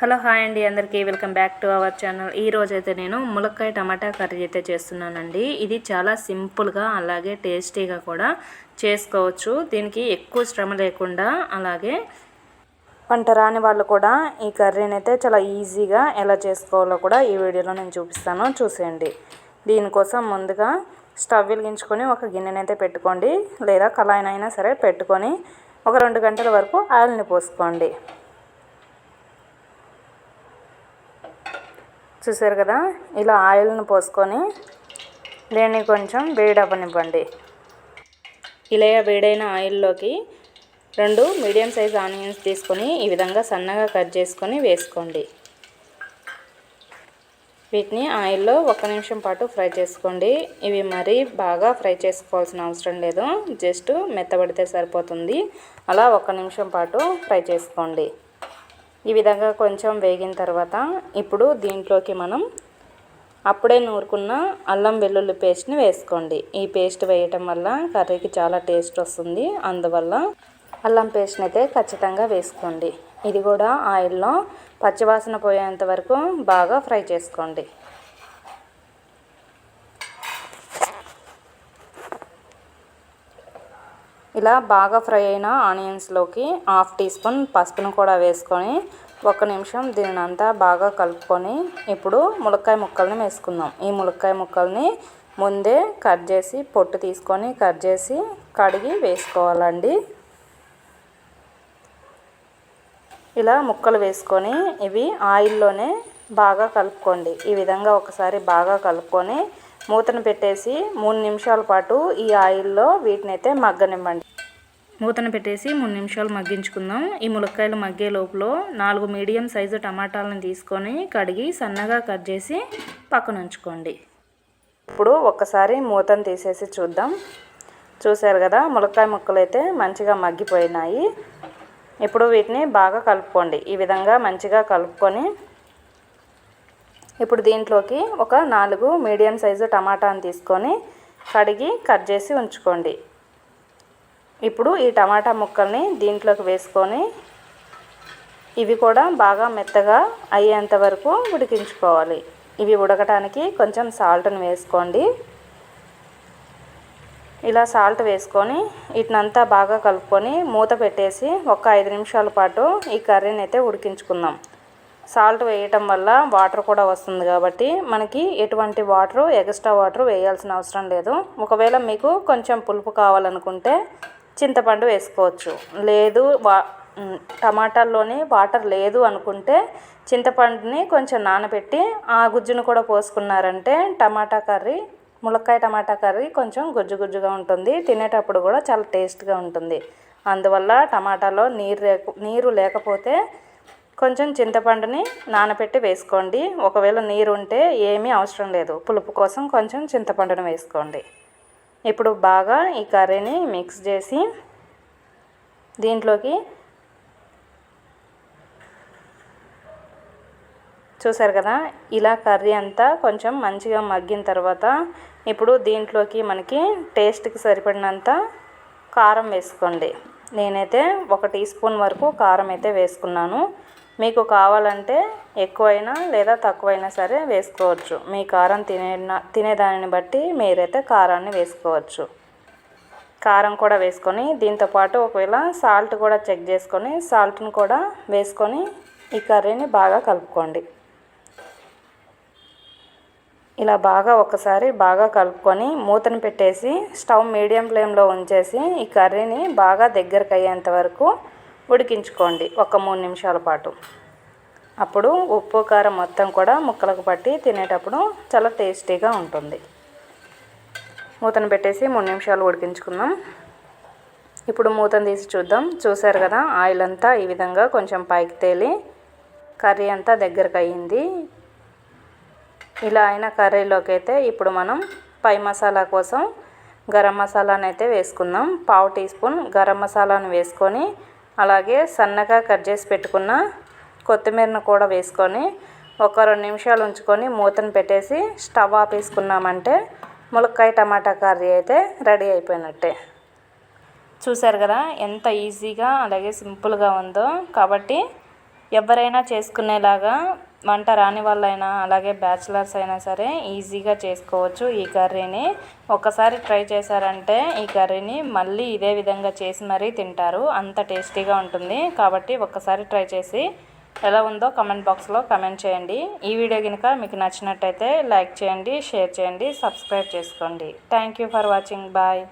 Hello hi అండి అందరికీ welcome back to our channel. ఈ రోజైతే నేను ములక్కాయ టమాటా కర్రీ అయితే చేస్తున్నానండి. ఇది చాలా సింపుల్గా అలాగే టేస్టీగా కూడా చేసుకోవచ్చు. దీనికి ఎక్కువ శ్రమ లేకుండా అలాగే వంట రాని వాళ్ళు కూడా ఈ కర్రీని అయితే చాలా ఈజీగా ఎలా చేసుకోవాలో కూడా ఈ వీడియోలో నేను చూపిస్తాను. చూసేయండి. దీనికోసం ముందుగా స్టవ్ వెలిగించుకొని ఒక గిన్నెనైతే పెట్టుకోండి. లేదా కళాయినైనా సరే పెట్టుకొని ఒక రెండు గంటల వరకు ఆయిల్ని పోసుకోండి. చూసారు కదా? ఇలా ఆయిల్ను పోసుకొని దీన్ని కొంచెం వేడవ్వనివ్వండి. ఇలా వేడైన ఆయిల్లోకి రెండు మీడియం సైజ్ ఆనియన్స్ తీసుకొని ఈ విధంగా సన్నగా కట్ చేసుకొని వేసుకోండి. వీటిని ఆయిల్లో ఒక నిమిషం పాటు ఫ్రై చేసుకోండి. ఇవి మరీ బాగా ఫ్రై చేసుకోవాల్సిన అవసరం లేదు. జస్ట్ మెత్తబడితే సరిపోతుంది. అలా ఒక నిమిషం పాటు ఫ్రై చేసుకోండి. ఈ విధంగా కొంచెం వేగిన తర్వాత ఇప్పుడు దీంట్లోకి మనం అప్పుడే నూరుకున్న అల్లం వెల్లుల్లి పేస్ట్ని వేసుకోండి. ఈ పేస్ట్ వేయటం వల్ల కర్రీకి చాలా టేస్ట్ వస్తుంది. అందువల్ల అల్లం పేస్ట్ని అయితే ఖచ్చితంగా వేసుకోండి. ఇది కూడా ఆయిల్లో పచ్చివాసన పోయేంత వరకు బాగా ఫ్రై చేసుకోండి. ఇలా బాగా ఫ్రై అయిన ఆనియన్స్లోకి హాఫ్ టీ స్పూన్ పసుపును కూడా వేసుకొని ఒక నిమిషం దీనిని అంతా బాగా కలుపుకొని ఇప్పుడు ములక్కాయ ముక్కల్ని వేసుకుందాం. ఈ ములక్కాయ ముక్కల్ని ముందే కట్ చేసి పొట్టు తీసుకొని కట్ చేసి కడిగి వేసుకోవాలండి. ఇలా ముక్కలు వేసుకొని ఇవి ఆయిల్లోనే బాగా కలుపుకోండి. ఈ విధంగా ఒకసారి బాగా కలుపుకొని మూతను పెట్టేసి మూడు నిమిషాల పాటు ఈ ఆయిల్లో వీటిని అయితే మగ్గనివ్వండి. మూతను పెట్టేసి మూడు నిమిషాలు మగ్గించుకుందాం. ఈ ములక్కాయలు మగ్గే లోపల నాలుగు మీడియం సైజు టమాటాలను తీసుకొని కడిగి సన్నగా కట్ చేసి పక్కన ఉంచుకోండి. ఇప్పుడు ఒక్కసారి మూతను తీసేసి చూద్దాం. చూసారు కదా ములక్కాయ ముక్కలు అయితే మంచిగా మగ్గిపోయినాయి. ఇప్పుడు వీటిని బాగా కలుపుకోండి. ఈ విధంగా మంచిగా కలుపుకొని ఇప్పుడు దీంట్లోకి ఒక నాలుగు మీడియం సైజు టమాటాని తీసుకొని కడిగి కట్ చేసి ఉంచుకోండి. ఇప్పుడు ఈ టమాటా ముక్కల్ని దీంట్లోకి వేసుకొని ఇవి కూడా బాగా మెత్తగా అయ్యేంత వరకు ఉడికించుకోవాలి. ఇవి ఉడకటానికి కొంచెం సాల్ట్ని వేసుకోండి. ఇలా సాల్ట్ వేసుకొని వీటినంతా బాగా కలుపుకొని మూత పెట్టేసి ఒక ఐదు నిమిషాల పాటు ఈ కర్రీని అయితే ఉడికించుకుందాం. సాల్ట్ వేయటం వల్ల వాటర్ కూడా వస్తుంది కాబట్టి మనకి ఎటువంటి వాటర్ ఎక్స్ట్రా వాటర్ వేయాల్సిన అవసరం లేదు. ఒకవేళ మీకు కొంచెం పులుపు కావాలనుకుంటే చింతపండు వేసుకోవచ్చు. లేదు వా టమాటాల్లోనే వాటర్ లేదు అనుకుంటే చింతపండుని కొంచెం నానబెట్టి ఆ గుజ్జును కూడా పోసుకున్నారంటే టమాటా కర్రీ ములక్కాయ టమాటా కర్రీ కొంచెం గుజ్జు గుజ్జుగా ఉంటుంది. తినేటప్పుడు కూడా చాలా టేస్ట్గా ఉంటుంది. అందువల్ల టమాటాలో నీరు లేక నీరు లేకపోతే కొంచెం చింతపండుని నానబెట్టి వేసుకోండి. ఒకవేళ నీరు ఉంటే ఏమీ అవసరం లేదు. పులుపు కోసం కొంచెం చింతపండును వేసుకోండి. ఇప్పుడు బాగా ఈ కర్రీని మిక్స్ చేసి దీంట్లోకి చూసారు కదా ఇలా కర్రీ అంతా కొంచెం మంచిగా మగ్గిన తర్వాత ఇప్పుడు దీంట్లోకి మనకి టేస్ట్కి సరిపడినంత కారం వేసుకోండి. నేనైతే ఒక టీ స్పూన్ వరకు కారం అయితే వేసుకున్నాను. మీకు కావాలంటే ఎక్కువైనా లేదా తక్కువైనా సరే వేసుకోవచ్చు. మీ కారం తినే తినేదానిని బట్టి మీరైతే కారాన్ని వేసుకోవచ్చు. కారం కూడా వేసుకొని దీంతోపాటు ఒకవేళ సాల్ట్ కూడా చెక్ చేసుకొని సాల్ట్ని కూడా వేసుకొని ఈ కర్రీని బాగా కలుపుకోండి. ఇలా బాగా ఒకసారి బాగా కలుపుకొని మూతను పెట్టేసి స్టవ్ మీడియం ఫ్లేమ్లో ఉంచేసి ఈ కర్రీని బాగా దగ్గరకు అయ్యేంత వరకు ఉడికించుకోండి ఒక మూడు నిమిషాల పాటు. అప్పుడు ఉప్పు కారం మొత్తం కూడా ముక్కలకు పట్టి తినేటప్పుడు చాలా టేస్టీగా ఉంటుంది. మూతను పెట్టేసి మూడు నిమిషాలు ఉడికించుకుందాం. ఇప్పుడు మూతను తీసి చూద్దాం. చూసారు కదా ఆయిల్ అంతా ఈ విధంగా కొంచెం పైకి తేలి కర్రీ అంతా దగ్గరకు అయ్యింది. ఇలా అయిన కర్రీలోకి అయితే ఇప్పుడు మనం పై మసాలా కోసం గరం మసాలాను అయితే వేసుకుందాం. పావు టీ స్పూన్ గరం మసాలాను వేసుకొని అలాగే సన్నగా కట్ చేసి పెట్టుకున్న కొత్తిమీరను కూడా వేసుకొని ఒక రెండు నిమిషాలు ఉంచుకొని మూతను పెట్టేసి స్టవ్ ఆపేసుకున్నామంటే ములక్కాయ టమాటా కర్రీ అయితే రెడీ అయిపోయినట్టే. చూసారు కదా ఎంత ఈజీగా అలాగే సింపుల్గా ఉందో. కాబట్టి ఎవరైనా చేసుకునేలాగా వంట రాని వాళ్ళైనా అలాగే బ్యాచిలర్స్ అయినా సరే ఈజీగా చేసుకోవచ్చు ఈ కర్రీని. ఒకసారి ట్రై చేశారంటే ఈ కర్రీని మళ్ళీ ఇదే విధంగా చేసి మరీ తింటారు. అంత టేస్టీగా ఉంటుంది. కాబట్టి ఒక్కసారి ట్రై చేసి ఎలా ఉందో కమెంట్ బాక్స్లో కమెంట్ చేయండి. ఈ వీడియో కనుక మీకు నచ్చినట్టయితే లైక్ చేయండి షేర్ చేయండి సబ్స్క్రైబ్ చేసుకోండి. Thank you for watching. Bye.